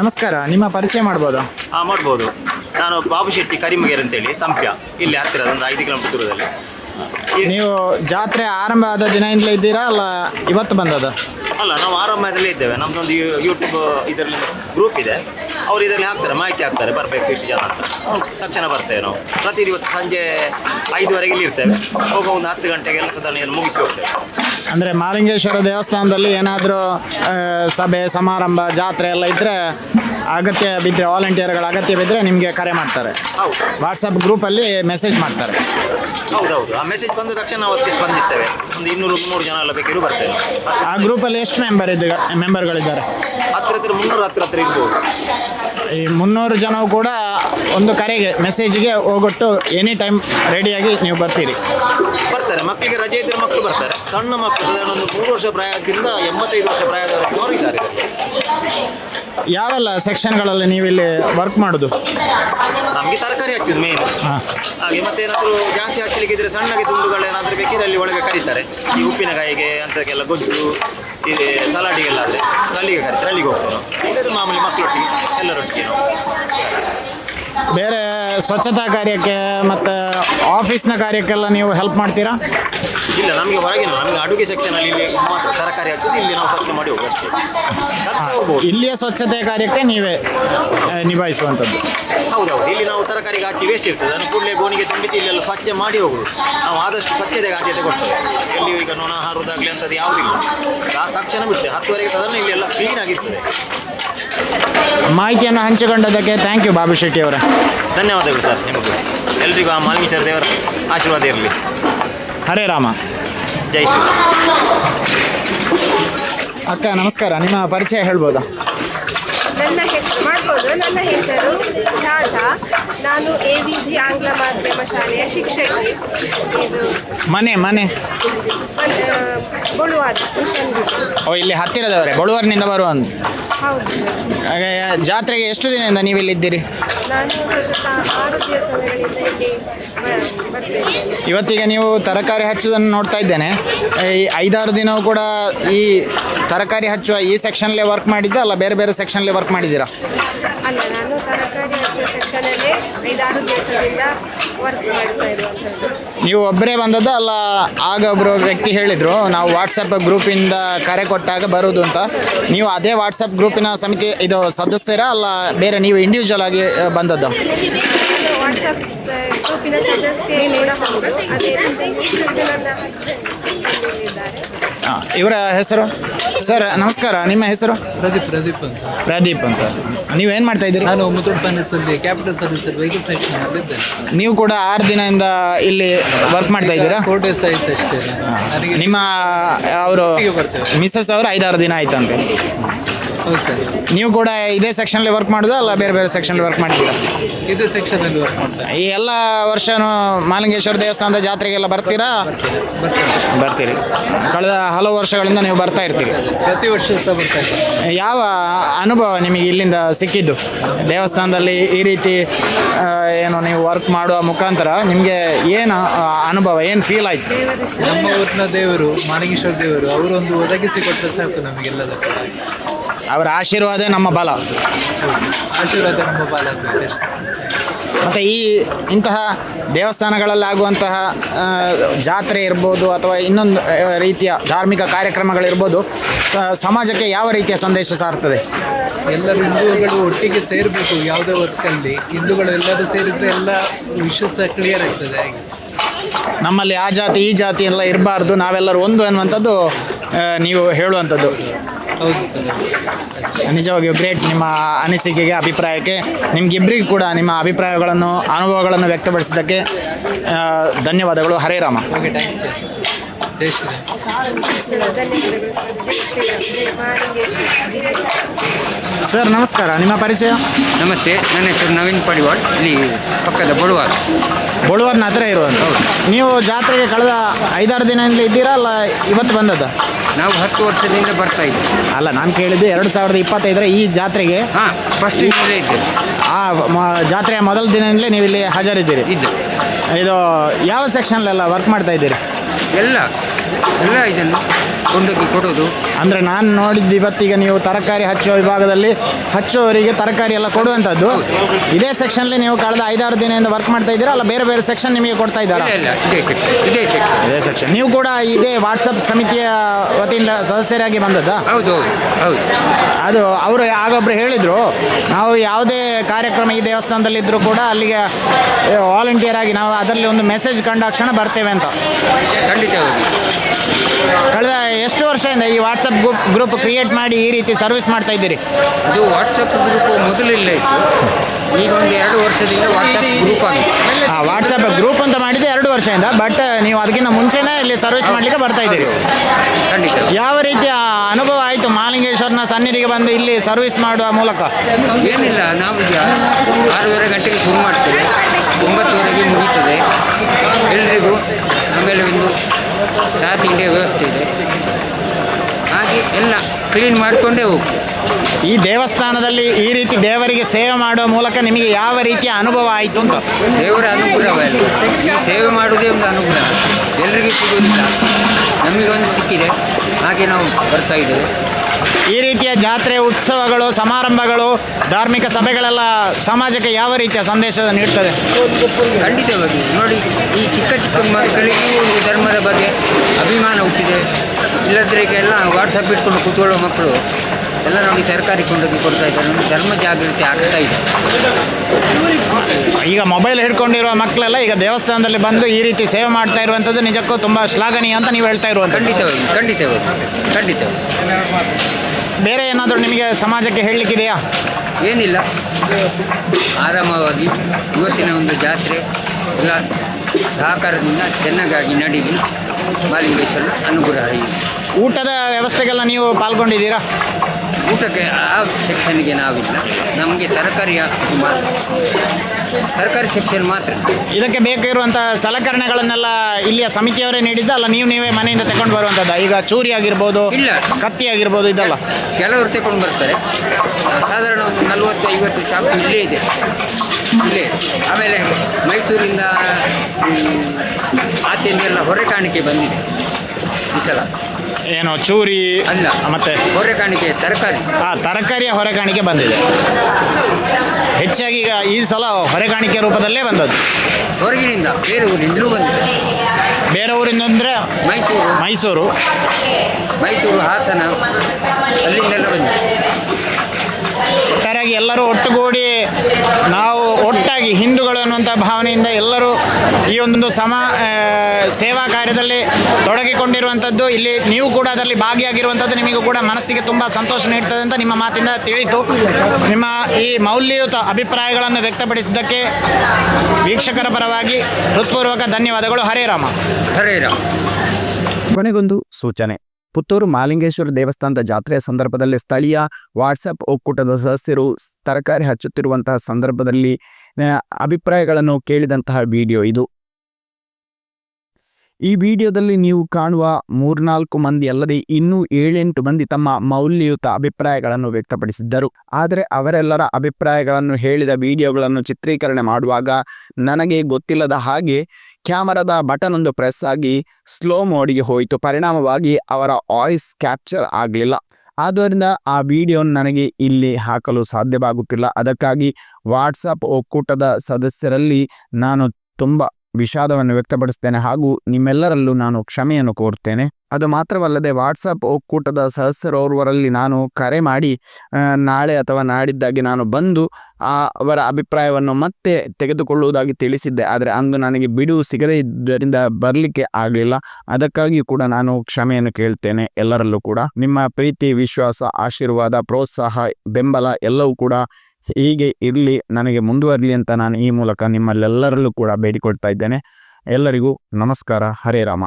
ನಮಸ್ಕಾರ ನಿಮ್ಮ ಪರಿಚಯ ಮಾಡ್ಬೋದಾ? ಹಾಂ ಮಾಡ್ಬೋದು. ನಾನು ಬಾಬು ಶೆಟ್ಟಿ ಕರಿಮಗೇರ್ ಅಂತೇಳಿ ಸಂಪ್ಯ. ಇಲ್ಲಿ ಹತ್ತಿರ ಒಂದು ಐದು ಕಿಲೋಮೀಟರ್ ದೂರದಲ್ಲಿ. ನೀವು ಜಾತ್ರೆ ಆರಂಭ ಆದ ದಿನದಿಂದಲೇ ಇದ್ದೀರಾ ಅಲ್ಲ ಇವತ್ತು ಬಂದದ ಅಲ್ಲ ನಾವು ಆರಂಭದಲ್ಲೇ ಇದ್ದೇವೆ. ನಮ್ಮದೊಂದು ಯೂಟ್ಯೂಬ್ ಇದರಲ್ಲಿ ಗ್ರೂಪ್ ಇದೆ. ಅವ್ರು ಇದರಲ್ಲಿ ಹಾಕ್ತಾರೆ ಮಾಹಿತಿ ಹಾಕ್ತಾರೆ ಬರಬೇಕು ಇಷ್ಟು ಜನ ಅಂತ. ತಕ್ಷಣ ಬರ್ತೇವೆ ನಾವು ಪ್ರತಿ ದಿವಸ ಸಂಜೆ ಐದುವರೆಗೆ ಇಲ್ಲಿ ಇರ್ತೇವೆ ಹೋಗ ಒಂದು ಹತ್ತು ಗಂಟೆಗೆ ಎಲ್ಲ ಸಾಧಾರಣ ಮುಗಿಸಿ ಹೋಗ್ತೇವೆ ಅಂದರೆ ಮಾಲಿಂಗೇಶ್ವರ ದೇವಸ್ಥಾನದಲ್ಲಿ ಏನಾದರೂ ಸಭೆ ಸಮಾರಂಭ ಜಾತ್ರೆ ಎಲ್ಲ ಇದ್ದರೆ ಅಗತ್ಯ ಬಿದ್ದರೆ ವಾಲಂಟಿಯರ್ಗಳ ಅಗತ್ಯ ಬಿದ್ದರೆ ನಿಮಗೆ ಕರೆ ಮಾಡ್ತಾರೆ. ಹೌದು. ವಾಟ್ಸಪ್ ಗ್ರೂಪಲ್ಲಿ ಮೆಸೇಜ್ ಮಾಡ್ತಾರೆ. ಹೌದೌದು. ಆ ಮೆಸೇಜ್ ಬಂದ ತಕ್ಷಣ ನಾವು ಅದಕ್ಕೆ ಸ್ಪಂದಿಸ್ತೇವೆ. ಒಂದು ಇನ್ನೂರು ಮುನ್ನೂರು ಜನ ಎಲ್ಲ ಬೇಕಿದ್ರು ಬರ್ತೇವೆ. ಆ ಗ್ರೂಪಲ್ಲಿ ಎಷ್ಟು ಮೆಂಬರ್ ಇದ್ದ ಮೆಂಬರ್ಗಳಿದ್ದಾರೆ ಹತ್ತಿರ ಹತ್ತಿರ ಮುನ್ನೂರು ಹತ್ತಿರ ಹತ್ತಿರ ಇರ್ಬೋದು. ಈ ಮುನ್ನೂರು ಜನ ಕೂಡ ಒಂದು ಕರೆಗೆ ಮೆಸೇಜ್ಗೆ ಹೋಗೊಟ್ಟು ಎನಿ ಟೈಮ್ ರೆಡಿಯಾಗಿ ನೀವು ಬರ್ತೀರಿ ಬರ್ತಾರೆ, ಮಕ್ಕಳಿಗೆ ರಜೆ ಇದ್ದರೆ ಮಕ್ಕಳು ಬರ್ತಾರೆ ಸಣ್ಣ ಮಕ್ಕಳು, ಸಾಧಾರಣ ಒಂದು ಮೂರು ವರ್ಷ ಪ್ರಾಯದಿಂದ ಎಂಬತ್ತೈದು ವರ್ಷ ಪ್ರಾಯದವರೆಗೆ ಅವರು ಇದ್ದಾರೆ. ಯಾವೆಲ್ಲ ಸೆಕ್ಷನ್ಗಳಲ್ಲಿ ನೀವು ಇಲ್ಲಿ ವರ್ಕ್ ಮಾಡುದು? ನಮಗೆ ತರಕಾರಿ ಹಚ್ಚುದು ಮೇನ್ ಹಾಂ. ಹಾಗೆ ಮತ್ತೇನಾದರೂ ಜಾಸ್ತಿ ಹಾಕ್ಲಿಕ್ಕೆ ಇದ್ರೆ ಸಣ್ಣಗೆ ತುಂಡುಗಳು ಏನಾದರೂ ಬೇಕಿದ್ರೆ ಅಲ್ಲಿ ಒಳಗೆ ಕರೀತಾರೆ. ಈ ಉಪ್ಪಿನಕಾಯಿಗೆ ಅಂಥಕ್ಕೆಲ್ಲ ಗೊಜ್ಜು ಇದೆ ಸಲಾಡಿಗೆಲ್ಲ ಆದರೆ ಅಲ್ಲಿಗೆ ಕರೀತಾರೆ ಅಲ್ಲಿಗೆ ಹೋಗ್ತಾರೆ ಇಲ್ಲದ್ರೆ ಮಾಮೂಲಿ ಮಕ್ಕಳೊಟ್ಟಿಗೆ ಎಲ್ಲರೊಟ್ಟಿಗೆ ಬೇರೆ ಸ್ವಚ್ಛತಾ ಕಾರ್ಯಕ್ಕೆ ಮತ್ತು ಆಫೀಸ್ನ ಕಾರ್ಯಕ್ಕೆಲ್ಲ ನೀವು ಹೆಲ್ಪ್ ಮಾಡ್ತೀರಾ? ಇಲ್ಲ ನಮಗೆ ಹೊರಗಿನ ನಮಗೆ ಅಡುಗೆ ಸೆಕ್ಷನಲ್ಲಿ ಇಲ್ಲಿ ಮಾತ್ರ ತರಕಾರಿ ಹಚ್ಚೋದು ಇಲ್ಲಿ ನಾವು ಸ್ವಚ್ಛ ಮಾಡಿ ಹೋಗಿ ಅಷ್ಟೇ ಹೋಗ್ಬೋದು. ಇಲ್ಲಿಯ ಸ್ವಚ್ಛತೆ ಕಾರ್ಯಕ್ಕೆ ನೀವೇ ಆ, ನಿಭಾಯಿಸುವಂಥದ್ದು. ಹೌದೌದು ಇಲ್ಲಿ ನಾವು ತರಕಾರಿಗೆ ಹಾಕಿ ವೇಸ್ಟ್ ಇರ್ತದೆ. ಅದನ್ನು ಕೂಡಲೇ ಗೋಣಿಗೆ ತುಂಬಿಸಿ ಇಲ್ಲೆಲ್ಲ ಸ್ವಚ್ಛ ಮಾಡಿ ಹೋಗುದು. ನಾವು ಆದಷ್ಟು ಸ್ವಚ್ಛತೆಗೆ ಆದ್ಯತೆ ಕೊಡ್ತೇವೆ. ಎಲ್ಲಿ ಈಗ ನೊಣ ಹಾರುದಾಗಲಿ ಅಂಥದ್ದು ಯಾವುದಿಲ್ಲ ಆ ತಕ್ಷಣ ಬಿಡ್ತೇವೆ. ಹತ್ತುವರೆಗೆ ಸಾಧಾರಣ ಇಲ್ಲೆಲ್ಲ ಕ್ಲೀನ್ ಆಗಿರ್ತದೆ. ಮಾಹಿತಿಯನ್ನು ಹಂಚಿಕೊಂಡದಕ್ಕೆ ಥ್ಯಾಂಕ್ ಯು ಬಾಬು ಶೆಟ್ಟಿ ಅವರೇ ಧನ್ಯವಾದಗಳು ಸರ್ ನಿಮಗೂ. ಎಲ್ರಿಗೂ ಆ ಮಾಲ್ಮೀಚರ ದೇವರ ಆಶೀರ್ವಾದ ಇರಲಿ. ಹರೇ ರಾಮ. ಜೈ ಶ್ರೀರಾಮ್ ಅಕ್ಕ ನಮಸ್ಕಾರ. ನಿಮ್ಮ ಪರಿಚಯ ಹೇಳ್ಬೋದಾ? ನನ್ನ ಹೆಸರು ಮಾಡ್ಬೋದು. ನನ್ನ ಹೆಸರು ರಾಧಾ. ನಾನು ಎ ವಿ ಜಿ ಆಂಗ್ಲ ಮಾಧ್ಯಮ ಶಾಲೆಯ ಶಿಕ್ಷಕಿ. ಇದು ಮನೆ ಮನೆ. ಬಳುವಾರ ಬಳುವಾದ ಓ ಇಲ್ಲಿ ಹತ್ತಿರದವರೇ? ಬಳುವರ್ನಿಂದ ಬರುವಂತ ಹೌದು ಸರ್ ಹಾಗೆ ಜಾತ್ರೆಗೆ ಎಷ್ಟು ದಿನದಿಂದ ನೀವು ಇಲ್ಲಿದ್ದೀರಿ ನಾನು ಸತತ ಆರು ದಿವಸಗಳಿಂದ ಇಲ್ಲಿ ಬ- ಬರ್ತೇನೆ ಇವತ್ತಿಗೆ ನೀವು ತರಕಾರಿ ಹಚ್ಚೋದನ್ನು ನೋಡ್ತಾ ಇದ್ದೇನೆ. ಈ ಐದಾರು ದಿನವೂ ಕೂಡ ಈ ತರಕಾರಿ ಹಚ್ಚುವ ಈ ಸೆಕ್ಷನ್ಲೇ ವರ್ಕ್ ಮಾಡಿದ್ದೆ ಅಲ್ಲ ಬೇರೆ ಬೇರೆ ಸೆಕ್ಷನ್ಲೇ ವರ್ಕ್ ಮಾಡಿದ್ದೀರಾ? ಅಲ್ಲ ನಾನು ತರಕಾರಿ ಹಚ್ಚುವ ಸೆಕ್ಷನಲ್ಲೇ ಐದಾರು ದಿವಸದಿಂದ ವರ್ಕ್ ಮಾಡ್ತಾ ಇರುವಂಥದ್ದು. ನೀವು ಒಬ್ಬರೇ ಬಂದದ್ದು ಅಲ್ಲ ಆಗ ಒಬ್ಬರು ವ್ಯಕ್ತಿ ಹೇಳಿದರು ನಾವು ವಾಟ್ಸಪ್ ಗ್ರೂಪಿಂದ ಕರೆ ಕೊಟ್ಟಾಗ ಬರೋದು ಅಂತ. ನೀವು ಅದೇ ವಾಟ್ಸಪ್ ಗ್ರೂಪಿನ ಸಮಿತಿ ಇದು ಸದಸ್ಯರ ಅಲ್ಲ ಬೇರೆ ನೀವು ಇಂಡಿವಿಜುವಲ್ ಆಗಿ ಬಂದದ್ದು? ವಾಟ್ಸಪ್ ಗ್ರೂಪಿನ ಸದಸ್ಯೆ ಆ, ಇವರ ಹೆಸರು? ಸರ್ ನಮಸ್ಕಾರ. ನಿಮ್ಮ ಹೆಸರು? ಪ್ರದೀಪ್ ಪ್ರದೀಪ್ ಅಂತ. ಪ್ರದೀಪ್ ಅಂತ. ನೀವೇನು ಮಾಡ್ತಾ ಇದ್ದೀರಿ? ನಾನು ಮುತ್ತೂಟ್ ಫೈನಾನ್ಸ್ ಅಲ್ಲಿ ಕ್ಯಾಪಿಟಲ್ ಸರ್ವಿಸ್ ವೆಹಿಕಲ್ ಸೆಕ್ಷನ್ ಅಲ್ಲಿ ಇದ್ದೇನೆ ನೀವು ಕೂಡ ಆರು ದಿನದಿಂದ ಇಲ್ಲಿ ವರ್ಕ್ ಮಾಡ್ತಾ ಇದ್ದೀರಾ? ಫೋರ್ ಡೇಸ್ ಆಯ್ತು ಅಷ್ಟೇ. ನನಗೆ ನಿಮ್ಮ ಅವರು ಒಟ್ಟಿಗೆ ಬರ್ತೇವೆ. ಮಿಸ್ಸಸ್ ಅವರು ಐದಾರು ದಿನ ಆಯ್ತಂತೆ. ಹೌದು ಸರ್. ನೀವು ಕೂಡ ಇದೇ ಸೆಕ್ಷನಲ್ಲಿ ವರ್ಕ್ ಮಾಡೋದು ಅಲ್ಲ ಬೇರೆ ಬೇರೆ ಸೆಕ್ಷನಲ್ಲಿ ವರ್ಕ್ ಮಾಡ್ತೀರಾ? ಇದೇ ಸೆಕ್ಷನ್ ಅಲ್ಲಿ ವರ್ಕ್ ಮಾಡ್ತೇನೆ ಈ ಎಲ್ಲ ವರ್ಷನೂ ಮಾಲಿಂಗೇಶ್ವರ ದೇವಸ್ಥಾನದ ಜಾತ್ರೆಗೆಲ್ಲ ಬರ್ತೀರಾ? ಬರ್ತೀರಿ. ಕಳೆದ ಹಲವು ವರ್ಷಗಳಿಂದ ನೀವು ಬರ್ತಾ ಇರ್ತೀರಿ. ಪ್ರತಿ ವರ್ಷ ಸಹ ಬರ್ತಾ ಯಾವ ಅನುಭವ ನಿಮಗೆ ಇಲ್ಲಿಂದ ಸಿಕ್ಕಿದ್ದು? ದೇವಸ್ಥಾನದಲ್ಲಿ ಈ ರೀತಿ ಆ, ಏನು ನೀವು ವರ್ಕ್ ಮಾಡುವ ಮುಖಾಂತರ ನಿಮಗೆ ಏನು ಆ, ಅನುಭವ ಏನು ಫೀಲ್ ಆಯಿತು? ನಮ್ಮ ಊರಿನ ದೇವರು ಮಾನಗೇಶ್ವರ ದೇವರು ಅವರೊಂದು ಒದಗಿಸಿ ಕೊಟ್ಟರೆ ಸಾಕು ನಮಗೆಲ್ಲದಕ್ಕೂ ಅವರ ಆಶೀರ್ವಾದ ನಮ್ಮ ಬಲ. ಆಶೀರ್ವಾದ ನಮ್ಮ ಬಾಲ ಅಷ್ಟೇ ಮತ್ತು ಈ ಇಂತಹ ದೇವಸ್ಥಾನಗಳಲ್ಲಾಗುವಂತಹ ಜಾತ್ರೆ ಇರ್ಬೋದು ಅಥವಾ ಇನ್ನೊಂದು ರೀತಿಯ ಧಾರ್ಮಿಕ ಕಾರ್ಯಕ್ರಮಗಳಿರ್ಬೋದು ಸ- ಸಮಾಜಕ್ಕೆ ಯಾವ ರೀತಿಯ ಸಂದೇಶ ಸಾರ್ತದೆ? ಎಲ್ಲರೂ ಹಿಂದೂಗಳು ಒಟ್ಟಿಗೆ ಸೇರಬೇಕು ಯಾವುದೇ ವರ್ಕಲ್ಲಿ ಹಿಂದೂಗಳು ಎಲ್ಲರೂ ಸೇರಿದರೆ ಎಲ್ಲ ವಿಶ್ವಾಸ ಕ್ಲಿಯರ್ ಆಗ್ತದೆ ಹಾಗೆ. ನಮ್ಮಲ್ಲಿ ಆ ಜಾತಿ ಈ ಜಾತಿ ಎಲ್ಲ ಇರಬಾರ್ದು. ನಾವೆಲ್ಲರೂ ಒಂದು ಅನ್ನುವಂಥದ್ದು ನೀವು ಹೇಳುವಂಥದ್ದು. ಹೌದು. ಸರ್ ಗ್ರೇಟ್ ನಿಮ್ಮ ಅನಿಸಿಕೆಗೆ, ಅಭಿಪ್ರಾಯಕ್ಕೆ ನಿಮ್ಗಿಬ್ಬರಿಗೂ ಕೂಡ ನಿಮ್ಮ ಅಭಿಪ್ರಾಯಗಳನ್ನು, ಅನುಭವಗಳನ್ನು ವ್ಯಕ್ತಪಡಿಸಿದ್ದಕ್ಕೆ ಧನ್ಯವಾದಗಳು. ಹರೇ ರಾಮ. ಓಕೆ ಥ್ಯಾಂಕ್ಸ್ ಜೈ ಶ್ರೀರಾಮ್ ಸರ್ ಧನ್ಯವಾದಗಳು ಸರ್ ಜೈ ಶ್ರೀರಾಮ್ ಜೈ ಮಹಾಲಿಂಗೇಶ್ವರ ಸರ್ ನಮಸ್ಕಾರ. ನಿಮ್ಮ ಪರಿಚಯ? ನಮಸ್ತೆ. ನನ್ನ ಹೆಸರು ನವೀನ್ ಪಡಿವಾಳ್ ಇಲ್ಲಿ ಪಕ್ಕದ ಬಳುವಾರ್. ಬಳುವಾರ್ನ ಹತ್ರ ಇರುವಂಥ ನೀವು ಜಾತ್ರೆಗೆ ಕಳೆದ ಐದಾರು ದಿನದಿಂದ ಇದ್ದೀರಾ ಅಲ್ಲ ಇವತ್ತು ಬಂದದ್ದು? ನಾವು ಹತ್ತು ವರ್ಷದಿಂದ ಬರ್ತಾ ಇದ್ದೀವಿ. ಅಲ್ಲ ನಾನು ಕೇಳಿದ್ದು ಎರಡು ಸಾವಿರದ ಇಪ್ಪತ್ತೈದರ ಈ ಜಾತ್ರೆಗೆ ಹಾಂ ಫಸ್ಟ್ ಇಲ್ಲೇ ಇದ್ದೆ. ಆ ಮ- ಜಾತ್ರೆಯ ಮೊದಲ ದಿನದಿಂದಲೇ ನೀವು ಇಲ್ಲಿ ಹಾಜರಿದ್ದೀರಿ. ಇದ್ದೆ. ಇದು ಯಾವ ಸೆಕ್ಷನ್ಲೆಲ್ಲ ವರ್ಕ್ ಮಾಡ್ತಾ ಇದ್ದೀರಿ? ಎಲ್ಲ ಎಲ್ಲ ಇದನ್ನು ಕೊಂಡೋಗಿ ಕೊಡೋದು. ಅಂದ್ರೆ ನಾನು ನೋಡಿದ್ದು ಇವತ್ತೀಗ ನೀವು ತರಕಾರಿ ಹಚ್ಚುವ ವಿಭಾಗದಲ್ಲಿ ಹಚ್ಚುವವರಿಗೆ ತರಕಾರಿ ಎಲ್ಲ ಕೊಡುವಂಥದ್ದು. ಇದೇ ಸೆಕ್ಷನ್ಲಿ ನೀವು ಕಳೆದ ಐದಾರು ದಿನದಿಂದ ವರ್ಕ್ ಮಾಡ್ತಾ ಇದ್ದೀರಾ? ಅಲ್ಲ ಬೇರೆ ಬೇರೆ ಸೆಕ್ಷನ್ ನಿಮಗೆ ಕೊಡ್ತಾ ಇದ್ದಾರಾ? ಇಲ್ಲ ಇಲ್ಲ ಇದೇ ಸೆಕ್ಷನ್ ಇದೇ ಸೆಕ್ಷನ್ ಇದೇ ಸೆಕ್ಷನ್ ನೀವು ಕೂಡ ಇದೇ ವಾಟ್ಸಪ್ ಸಮಿತಿಯ ವತಿಯಿಂದ ಸದಸ್ಯರಾಗಿ ಬಂದದ್ದಾ? ಹೌದು ಹೌದು ಹೌದು. ಅದು ಅವರು ಆಗೊಬ್ರು ಹೇಳಿದರು. ನಾವು ಯಾವುದೇ ಕಾರ್ಯಕ್ರಮ ಈ ದೇವಸ್ಥಾನದಲ್ಲಿದ್ದರೂ ಕೂಡ ಅಲ್ಲಿಗೆ ವಾಲಂಟಿಯರ್ ಆಗಿ ನಾವು ಅದರಲ್ಲಿ ಒಂದು ಮೆಸೇಜ್ ಕಂಡಾಕ್ಷಣ ಬರ್ತೇವೆ ಅಂತ. ಖಂಡಿತವಾಗಿ. ಕಳೆದ ಎಷ್ಟು ವರ್ಷದಿಂದ ಈ ವಾಟ್ಸಪ್ ಗ್ರೂಪ್ ಗ್ರೂಪ್ ಕ್ರಿಯೇಟ್ ಮಾಡಿ ಈ ರೀತಿ ಸರ್ವಿಸ್ ಮಾಡ್ತಾ ಇದ್ದೀರಿ? ಅದು ವಾಟ್ಸಪ್ ಗ್ರೂಪ್ ಮೊದಲಿಲ್ಲ ಇತ್ತು. ಈಗ ಒಂದು ಎರಡು ವರ್ಷದಿಂದ ವಾಟ್ಸಪ್ ಗ್ರೂಪ್ ಆಗಿದೆ. ವಾಟ್ಸಪ್ ಗ್ರೂಪ್ ಅಂತ ಮಾಡಿದ್ದು ಎರಡು ವರ್ಷದಿಂದ ಬಟ್ ನೀವು ಅದಕ್ಕಿಂತ ಮುಂಚೆನೇ ಇಲ್ಲಿ ಸರ್ವಿಸ್ ಮಾಡಲಿಕ್ಕೆ ಬರ್ತಾ ಇದ್ದೀರಿ. ಖಂಡಿತ. ಯಾವ ರೀತಿಯ ಅನುಭವ ಆಯಿತು ಮಾಲಿಂಗೇಶ್ವರನ ಸನ್ನಿಧಿಗೆ ಬಂದು ಇಲ್ಲಿ ಸರ್ವಿಸ್ ಮಾಡುವ ಮೂಲಕ? ಏನಿಲ್ಲ ನಾವು ಆರೂವರೆ ಗಂಟೆಗೆ ಶುರು ಮಾಡ್ತೇವೆ. ಒಂಬತ್ತುವರೆಗೆ ಮುಗೀತದೆ. ಎಲ್ರಿಗೂ ಆಮೇಲೆ ಒಂದು ಚಹಾ ತಿಂಡಿಯ ವ್ಯವಸ್ಥೆ ಇದೆ ಹಾಗೆ ಎಲ್ಲ ಕ್ಲೀನ್ ಮಾಡಿಕೊಂಡೇ ಹೋಗಿ ಈ ದೇವಸ್ಥಾನದಲ್ಲಿ ಈ ರೀತಿ ದೇವರಿಗೆ ಸೇವೆ ಮಾಡುವ ಮೂಲಕ ನಿಮಗೆ ಯಾವ ರೀತಿಯ ಅನುಭವ ಆಯಿತು ಅಂತ? ದೇವರ ಅನುಗ್ರಹವಲ್ಲ ಈ ಸೇವೆ ಮಾಡುವುದೇ ಒಂದು ಅನುಗ್ರಹ. ಎಲ್ರಿಗೂ ಸಿಗೋದಿಲ್ಲ ನಮಗೊಂದು ಸಿಕ್ಕಿದೆ. ಹಾಗೆ ನಾವು ಬರ್ತಾ ಇದ್ದೇವೆ. ಈ ರೀತಿಯ ಜಾತ್ರೆ ಉತ್ಸವಗಳು ಸಮಾರಂಭಗಳು ಧಾರ್ಮಿಕ ಸಭೆಗಳೆಲ್ಲ ಸಮಾಜಕ್ಕೆ ಯಾವ ರೀತಿಯ ಸಂದೇಶ ನೀಡ್ತದೆ? ಖಂಡಿತವಾಗಿ. ನೋಡಿ ಈ ಚಿಕ್ಕ ಚಿಕ್ಕ ಮಕ್ಕಳಿಗೂ ಧರ್ಮದ ಬಗ್ಗೆ ಅಭಿಮಾನ ಹುಟ್ಟಿದೆ. ಇಲ್ಲದ್ರಿಗೆಲ್ಲ ವಾಟ್ಸಪ್ ಇಟ್ಕೊಂಡು ಕೂತ್ಕೊಳ್ಳೋ ಮಕ್ಕಳು ಎಲ್ಲ ನಮಗೆ ತರಕಾರಿ ಕೊಂಡೋಗಿ ಕೊಡ್ತಾ ಇದ್ದಾರೆ. ನಮ್ಮ ಧರ್ಮ ಜಾಗೃತಿ ಆಗ್ತಾ ಇದೆ. ಈಗ ಮೊಬೈಲ್ ಹಿಡ್ಕೊಂಡಿರುವ ಮಕ್ಕಳೆಲ್ಲ ಈಗ ದೇವಸ್ಥಾನದಲ್ಲಿ ಬಂದು ಈ ರೀತಿ ಸೇವೆ ಮಾಡ್ತಾ ಇರುವಂಥದ್ದು ನಿಜಕ್ಕೂ ತುಂಬ ಶ್ಲಾಘನೀಯ ಅಂತ ನೀವು ಹೇಳ್ತಾ ಇರುವಂಥ ಖಂಡಿತವಾಗಿ ಖಂಡಿತವಾಗಿ ಖಂಡಿತವಾಗಿ. ಬೇರೆ ಏನಾದರೂ ನಿಮಗೆ ಸಮಾಜಕ್ಕೆ ಹೇಳಲಿಕ್ಕಿದೆಯಾ? ಏನಿಲ್ಲ. ಆರಾಮವಾಗಿ ಇವತ್ತಿನ ಒಂದು ಜಾತ್ರೆ ಎಲ್ಲ ಸಹಕಾರದಿಂದ ಚೆನ್ನಾಗಾಗಿ ನಡೀಲಿ. ಮಾಲಿಂಗೇಶ್ವರ ಅನುಗ್ರಹ. ಇದೆ ಊಟದ ವ್ಯವಸ್ಥೆಗೆಲ್ಲ ನೀವು ಪಾಲ್ಗೊಂಡಿದ್ದೀರಾ? ಊಟಕ್ಕೆ ಆ ಸೆಕ್ಷನ್ಗೆ ನಾವಿಲ್ಲ. ನಮಗೆ ತರಕಾರಿಯ ಇದು ಮಾತ್ರ ತರಕಾರಿ ಸೆಕ್ಷನ್ ಮಾತ್ರ. ಇದಕ್ಕೆ ಬೇಕಿರುವಂಥ ಸಲಕರಣೆಗಳನ್ನೆಲ್ಲ ಇಲ್ಲಿಯ ಸಮಿತಿಯವರೇ ನೀಡಿದ್ದ ಅಲ್ಲ ನೀವು ನೀವೇ ಮನೆಯಿಂದ ತಗೊಂಡು ಬರುವಂಥದ್ದು? ಈಗ ಚೂರಿ ಆಗಿರ್ಬೋದು ಇಲ್ಲ. ಕತ್ತಿ ಆಗಿರ್ಬೋದು ಇದೆಲ್ಲ? ಕೆಲವರು ತಗೊಂಡು ಬರ್ತಾರೆ. ಸಾಧಾರಣ ಒಂದು ನಲವತ್ತು ಐವತ್ತು ಚಾಕು ಇಲ್ಲೇ ಇದೆ. ಇಲ್ಲೇ. ಆಮೇಲೆ ಮೈಸೂರಿಂದ ಆಚೆಯಿಂದೆಲ್ಲ ಹೊರೆ ಕಾಣಿಕೆ ಬಂದಿದೆ ಈ ಸಲ. ಏನು ಚೂರಿ ಅಲ್ಲ ಮತ್ತೆ? ಹೊರೆ ಕಾಣಿಕೆ ತರಕಾರಿ. ಆ ತರಕಾರಿಯ ಹೊರೆಕಾಣಿಕೆ ಬಂದಿದೆ. ಹೆಚ್ಚಾಗಿ ಈಗ ಈ ಸಲ ಹೊರೆಕಾಣಿಕೆ ರೂಪದಲ್ಲೇ ಬಂದದ್ದು. ಹೊರಗಿನಿಂದ ಬೇರೆ ಊರಿಂದಲೂ ಬಂದಿದೆ. ಬೇರೆ ಊರಿಂದ ಅಂದರೆ ಮೈಸೂರು. ಮೈಸೂರು. ಮೈಸೂರು ಹಾಸನ ಅಲ್ಲಿಂದೆಲ್ಲ ಬಂದಿದೆ. ಒಟ್ಟಾರೆಯಾಗಿ ಎಲ್ಲರೂ ಒಟ್ಟುಗೂಡಿ ನಾವು ಒಟ್ಟಾಗಿ ಹಿಂದೂಗಳು ಅನ್ನುವಂಥ ಭಾವನೆಯಿಂದ ಎಲ್ಲರೂ ಈ ಒಂದು ಸಮ ಸೇವಾ ಕಾರ್ಯದಲ್ಲಿ ತೊಡಗಿಕೊಂಡಿರುವಂಥದ್ದು. ಇಲ್ಲಿ ನೀವು ಕೂಡ ಅದರಲ್ಲಿ ಭಾಗಿಯಾಗಿರುವಂಥದ್ದು ನಿಮಗೂ ಕೂಡ ಮನಸ್ಸಿಗೆ ತುಂಬ ಸಂತೋಷ ನೀಡ್ತದೆ ಅಂತ ನಿಮ್ಮ ಮಾತಿಂದ ತಿಳಿತು ನಿಮ್ಮ ಈ ಮೌಲ್ಯಯುತ ಅಭಿಪ್ರಾಯಗಳನ್ನು ವ್ಯಕ್ತಪಡಿಸಿದ್ದಕ್ಕೆ ವೀಕ್ಷಕರ ಪರವಾಗಿ ಹೃತ್ಪೂರ್ವಕ ಧನ್ಯವಾದಗಳು. ಹರೇ ರಾಮ. ಹರೇ ರಾಮ್. ಕೊನೆಗೊಂದು ಸೂಚನೆ. ಪುತ್ತೂರು ಮಾಲಿಂಗೇಶ್ವರ ದೇವಸ್ಥಾನದ ಜಾತ್ರೆಯ ಸಂದರ್ಭದಲ್ಲಿ ಸ್ಥಳೀಯ ವಾಟ್ಸಪ್ ಒಕ್ಕೂಟದ ಸದಸ್ಯರು ತರಕಾರಿ ಹಚ್ಚುತ್ತಿರುವಂತಹ ಸಂದರ್ಭದಲ್ಲಿ ಅಭಿಪ್ರಾಯಗಳನ್ನು ಕೇಳಿದಂತಹ ವಿಡಿಯೋ ಇದು. ಈ ವಿಡಿಯೋದಲ್ಲಿ ನೀವು ಕಾಣುವ ಮೂರ್ನಾಲ್ಕು ಮಂದಿ ಅಲ್ಲದೆ ಇನ್ನೂ ಏಳೆಂಟು ಮಂದಿ ತಮ್ಮ ಮೌಲ್ಯಯುತ ಅಭಿಪ್ರಾಯಗಳನ್ನು ವ್ಯಕ್ತಪಡಿಸಿದ್ದರು. ಆದರೆ ಅವರೆಲ್ಲರ ಅಭಿಪ್ರಾಯಗಳನ್ನು ಹೇಳಿದ ವಿಡಿಯೋಗಳನ್ನು ಚಿತ್ರೀಕರಣೆ ಮಾಡುವಾಗ ನನಗೆ ಗೊತ್ತಿಲ್ಲದ ಹಾಗೆ ಕ್ಯಾಮರಾದ ಬಟನ್ ಒಂದು ಪ್ರೆಸ್ ಆಗಿ ಸ್ಲೋ ಮೋಡಿಗೆ ಹೋಯಿತು. ಪರಿಣಾಮವಾಗಿ ಅವರ ವಾಯ್ಸ್ ಕ್ಯಾಪ್ಚರ್ ಆಗಲಿಲ್ಲ. ಆದ್ದರಿಂದ ಆ ವಿಡಿಯೋ ನನಗೆ ಇಲ್ಲಿ ಹಾಕಲು ಸಾಧ್ಯವಾಗುತ್ತಿಲ್ಲ. ಅದಕ್ಕಾಗಿ ವಾಟ್ಸಪ್ ಒಕ್ಕೂಟದ ಸದಸ್ಯರಲ್ಲಿ ನಾನು ತುಂಬ ವಿಷಾದವನ್ನು ವ್ಯಕ್ತಪಡಿಸ್ತೇನೆ ಹಾಗೂ ನಿಮ್ಮೆಲ್ಲರಲ್ಲೂ ನಾನು ಕ್ಷಮೆಯನ್ನು ಕೋರ್ತೇನೆ ಅದು ಮಾತ್ರವಲ್ಲದೆ ವಾಟ್ಸಪ್ ಒಕ್ಕೂಟದ ಸದಸ್ಯರೋರ್ವರಲ್ಲಿ ನಾನು ಕರೆ ಮಾಡಿ ನಾಳೆ ಅಥವಾ ನಾಡಿದ್ದಾಗಿ ನಾನು ಬಂದು ಆ, ಅವರ ಅಭಿಪ್ರಾಯವನ್ನು ಮತ್ತೆ ತೆಗೆದುಕೊಳ್ಳುವುದಾಗಿ ತಿಳಿಸಿದ್ದೆ. ಆದರೆ ಅಂದು ನನಗೆ ಬಿಡುವು ಸಿಗದೇ ಇದ್ದರಿಂದ ಬರಲಿಕ್ಕೆ ಆಗಲಿಲ್ಲ. ಅದಕ್ಕಾಗಿ ಕೂಡ ನಾನು ಕ್ಷಮೆಯನ್ನು ಕೇಳ್ತೇನೆ ಎಲ್ಲರಲ್ಲೂ ಕೂಡ. ನಿಮ್ಮ ಪ್ರೀತಿ, ವಿಶ್ವಾಸ, ಆಶೀರ್ವಾದ, ಪ್ರೋತ್ಸಾಹ, ಬೆಂಬಲ ಎಲ್ಲವೂ ಕೂಡ ಹೀಗೆ ಇರಲಿ, ನನಗೆ ಮುಂದುವರಲಿ ಅಂತ ನಾನು ಈ ಮೂಲಕ ನಿಮ್ಮಲ್ಲೆಲ್ಲರಲ್ಲೂ ಕೂಡ ಬೇಡಿಕೊಳ್ತಾ ಇದ್ದೇನೆ. ಎಲ್ಲರಿಗೂ ನಮಸ್ಕಾರ. ಹರೇ ರಾಮ.